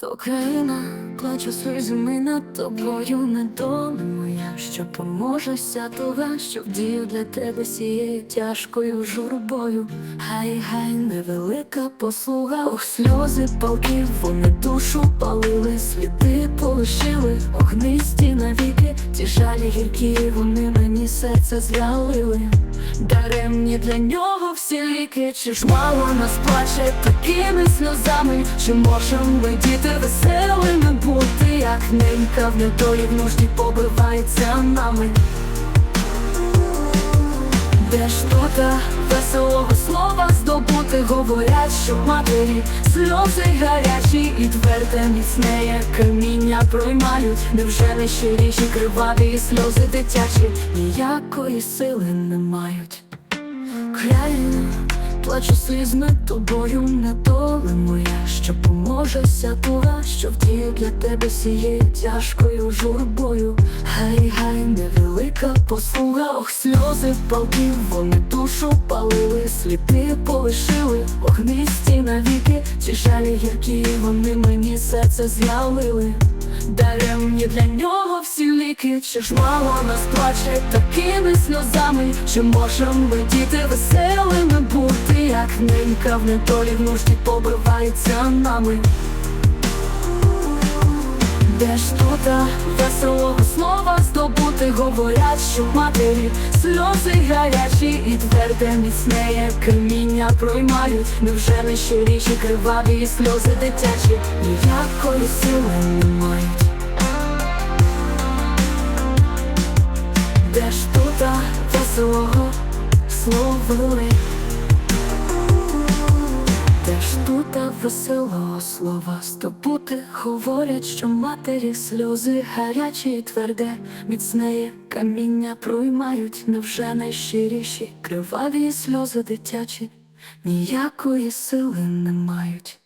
То країна плаче сльозами над тобою не моя, що поможе вся туга, що вдію для тебе сією тяжкою журбою. Гай, гай, невелика послуга, ох, сльози палки, вони душу палили, сліди полишили, огнисті навіки, ті жалі гіркі, вони мені серце звялили. Даремні для нього всі ліки, чи ж мало нас плаче такими сльозами, чи можем ми діти веселими бути, як ненька в недолі в нужді побивається нами. Де ж тута веселого слова здобути, говорять, що матері сльози гарячі і тверде міцне, як каміння проймають, невже не щиріші криваві сльози дитячі ніякої сили не мають. Країна, плачу слізьми тобою не недоли моя, що поможе вся що вдіє для тебе сіє тяжкою журбою. Гай, гай, невелика послуга, ох, сльози палки, вони душу палили, сліди полишили, огнисті навіки, ці жалі гіркі, вони мені серце з'явили. Даремні для нього всі ліки, чи ж мало нас плаче такими сльозами, чи можем ми діти як ненька в недолі в побивається нами. Де ж тута веселого слова здобути, говорять, що матері сльози гарячі і тверде міцне, як каміння проймають, невже не щиріші криваві і сльози дитячі, ніякої сили не мають. Де ж тута веселого словили? Тута веселого слова здобути, говорять, що матері сльози гарячі і тверде, міцнеє каміння проймають, невже найщиріші, криваві сльози дитячі, ніякої сили не мають.